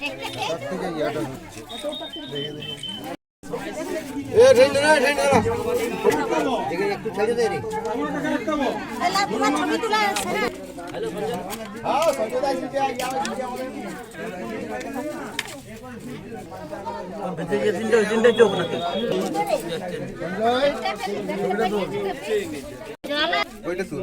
তার থেকে ইয়াটা হচ্ছে দেখে দেখে ওইটা তুল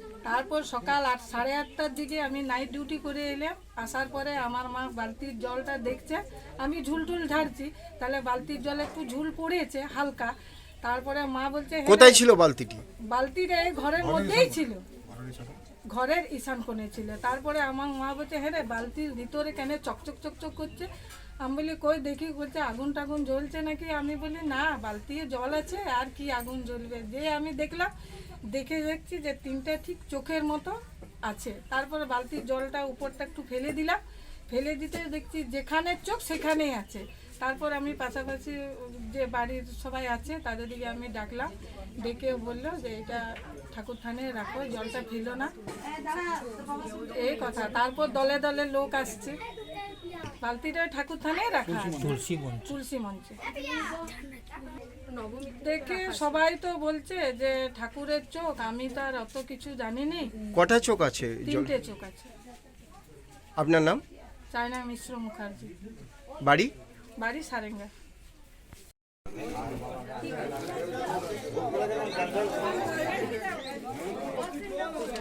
তারপর সকাল আট সাড়ে আটটার দিকে আমি নাইট ডিউটি করে এলাম। আসার পরে আমার মা বালতির জলটা দেখছে। আমি ঝুলটুল ঝাড়ছি। তাহলে বালতির জল একটু ঝুল পড়েছে হালকা। তারপরে মা বলছে "হ্যাঁ, কোথায় ছিল বালতিটি? বালতিটা এই ঘরের মধ্যেই ছিল। ঘরের ঈশান কোণে ছিল। তারপরে আমার মা বলছে হ্যাঁ রে বালতির ভিতরে কেন চকচক চকচক করছে? আমি বলি কই দেখি বলছে আগুন টাগুন জ্বলছে নাকি? আমি বলি না বালতিতে জল আছে আর কি আগুন জ্বলবে? যে আমি দেখলাম দেখে দেখছি যে তিনটা ঠিক চোখের মতো আছে। তারপরে বালতির জলটা উপরটা একটু ফেলে দিলাম। ফেলে দিতে দেখছি যেখানে চোখ সেখানেই আছে। তারপর আমি পাশাপাশি যে বাড়ির সবাই আছে তাদের দিকে আমি ডাকলাম। ডেকে বলল যে এটা ঠাকুর থানে রাখো জলটা ফেলো না। এই কথা। তারপর দলে দলে লোক আসছে। বালতিটা ঠাকুর থানে রাখা তুলসী মঞ্চে। দেখে সবাই তো বলছে যে ঠাকুরের চোখ আমি তো আর অত কিছু জানি নি কটা চোখ আছে? তিনটে চোখ আছে। আপনার নাম? চায়না মিশ্র মুখার্জি। বাড়ি? বাড়ি সারেঙ্গা।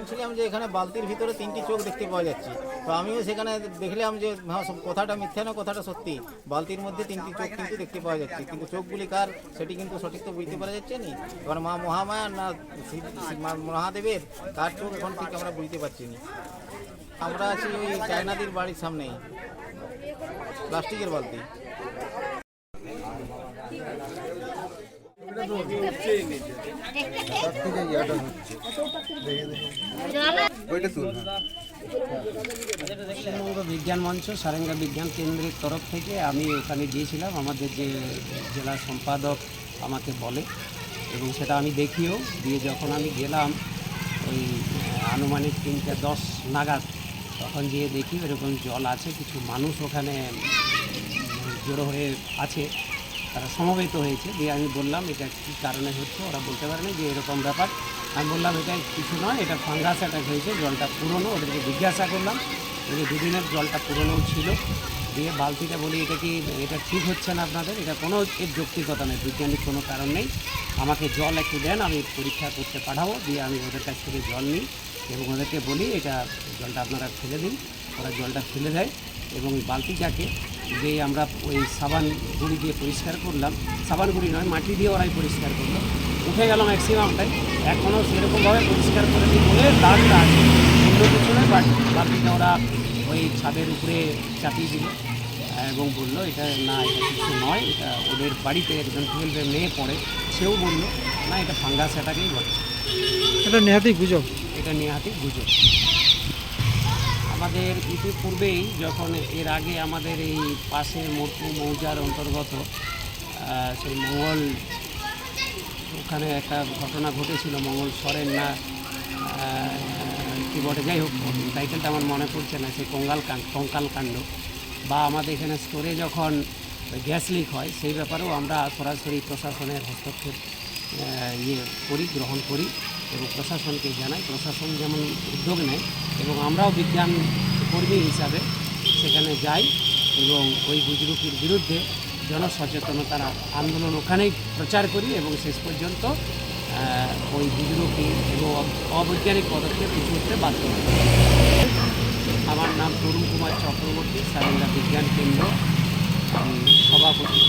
শুনছিলাম যে এখানে বালতির ভিতরে তিনটি চোখ দেখতে পাওয়া যাচ্ছে। তো আমিও সেখানে দেখলাম যে হ্যাঁ কথাটা মিথ্যা না, কথাটা সত্যি। বালতির মধ্যে তিনটি চোখ কিন্তু দেখতে পাওয়া যাচ্ছে। কিন্তু চোখগুলি কার, সেটি কিন্তু সঠিক তো বুঝতে পারা যাচ্ছে না। এবার মা মহামায়া না মহাদেবের, কার চোখ এখন ঠিক আমরা বুঝতে পারছি না। আমরা আছি ওই চায়নাদির বাড়ির সামনেই, প্লাস্টিকের বালতি। বিজ্ঞান মঞ্চ, সারেঙ্গা বিজ্ঞান কেন্দ্রের তরফ থেকে আমি ওখানে গিয়েছিলাম, আমাদের যে জেলা সম্পাদক আমাকে বলে, এবং সেটা আমি দেখিও। দিয়ে যখন আমি গেলাম, ওই আনুমানিক তিনটে দশ নাগাদ, তখন গিয়ে দেখি এরকম জল আছে, কিছু মানুষ ওখানে জড়ো হয়ে আছে। তারা সমবেত হয়েছে। দিয়ে আমি বললাম, এটা কী কারণে হচ্ছে? ওরা বলতে পারে না যে এরকম ব্যাপার। আমি বললাম, এটা কিছু নয়, এটা ফাঙ্গাস অ্যাটাক হয়েছে, জলটা পুরনো। ওদেরকে জিজ্ঞাসা করলাম ওই দুদিনের জলটা পুরনো ছিল? দিয়ে বালতিটা বলি, এটা কি, এটা ঠিক হচ্ছে না আপনাদের? এটা কোনো এর যৌক্তিকতা নেই বৈজ্ঞানিক কোনো কারণ নেই। আমাকে জল একটু দেন, আমি পরীক্ষা করতে পাঠাবো। দিয়ে আমি ওদের কাছ থেকে জল নিই এবং ওদেরকে বলি, এটা জলটা আপনারা ফেলে দিন। ওরা জলটা ফেলে দেয় এবং বালতিটাকে যে আমরা ওই সাবান গুঁড়ি দিয়ে পরিষ্কার করলাম সাবান গুঁড়ি নয় মাটি দিয়ে ওরাই পরিষ্কার করল। উঠে গেল ম্যাক্সিমামটাই এখনও সেরকমভাবে পরিষ্কার করেনি বলে দাগটা আছে। অন্য কিছু নয় বাট বালতিটা ওরা ওই ছাদের উপরে চাপিয়ে দিল এবং বলল এটা না এটা কিছু নয় এটা ওদের বাড়িতে একজন টুয়েলভের মেয়ে পড়ে সেও বলল না এটা ফাঙ্গাস অ্যাটাকেই বলে এটা নেহাতি গুজব। এটা নিয়ে হাতে গুজব। আমাদের ইতিপূর্বেই যখন এর আগে আমাদের এই পাশের মোটু মৌজার অন্তর্গত সেই মঙ্গল, ওখানে একটা ঘটনা ঘটেছিল, মঙ্গল সরেন না কি বটে, যাই হোক, টাইটেলটা আমার মনে পড়ছে না, সেই কঙ্গাল কঙ্কাল কাণ্ড। বা আমাদের এখানে স্টোরে যখন গ্যাস লিক হয়, সেই ব্যাপারেও আমরা সরাসরি প্রশাসনের হস্তক্ষেপ ইয়ে করি, গ্রহণ করি। এবং প্রশাসনকে জানাই। প্রশাসন যেমন উদ্যোগ নেয় এবং আমরাও বিজ্ঞান কর্মী হিসাবে সেখানে যাই এবং ওই বুজরুকির বিরুদ্ধে জনসচেতনতার আন্দোলন ওখানেই প্রচার করি এবং শেষ পর্যন্ত ওই বুজরুকি এবং অবৈজ্ঞানিক পদক্ষেপ কিছু করতে বাধ্য আমার নাম তরুণ কুমার চক্রবর্তী সারেঙ্গা বিজ্ঞান কেন্দ্র সভাপতি।